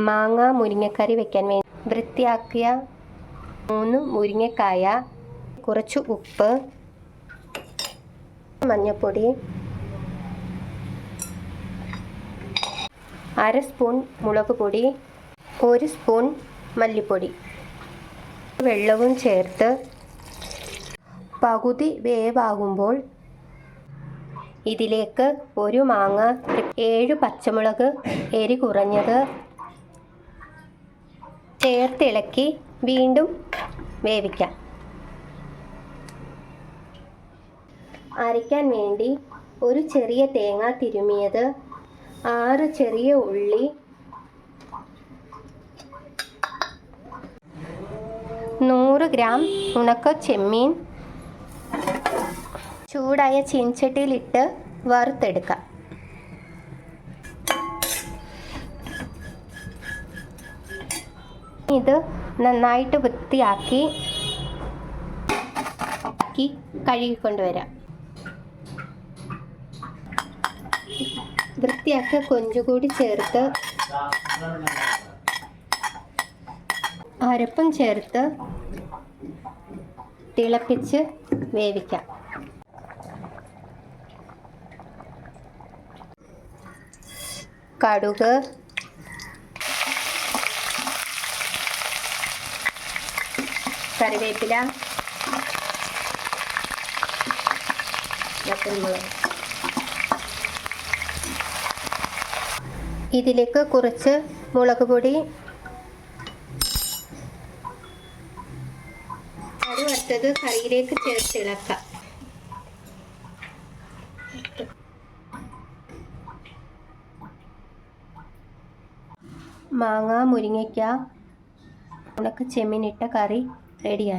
മാങ്ങ മുരിങ്ങക്കറി വെക്കാൻ വേണ്ടി വൃത്തിയാക്കിയ മൂന്ന് മുരിങ്ങക്കായ കുറച്ച് ഉപ്പ് മഞ്ഞൾപ്പൊടി അര സ്പൂൺ മുളക് പൊടി ഒരു സ്പൂൺ മല്ലിപ്പൊടി വെള്ളവും ചേർത്ത് പകുതി വേവാകുമ്പോൾ ഇതിലേക്ക് ഒരു മാങ്ങ ഏഴ് പച്ചമുളക് എരി കുറഞ്ഞത് ചേർത്തിളക്കി വീണ്ടും വേവിക്കാം. അരയ്ക്കാൻ വേണ്ടി ഒരു ചെറിയ തേങ്ങ തിരുമിയത് ആറ് ചെറിയ ഉള്ളി നൂറ് ഗ്രാം ഉണക്ക ചെമ്മീൻ ചൂടായ ചീൻചട്ടിയിലിട്ട് വറുത്തെടുക്കാം. ഇത് നന്നായിട്ട് വൃത്തിയാക്കി ആക്കി കഴുകിക്കൊണ്ടുവരാം വൃത്തിയാക്കിയ കൊഞ്ചുകൂടി ചേർത്ത് അരപ്പും ചേർത്ത് തിളപ്പിച്ച് വേവിക്കാം. കടുക് കറിവേപ്പില. ഇതിലേക്ക് കുറച്ച് മുളക് പൊടി കറി കറിയിലേക്ക് ചേർത്ത് ഇളക്കാം മാങ്ങ മുരിങ്ങയ്ക്ക ഉണക്ക ചെമ്മീനിട്ട കറി റെഡിയായി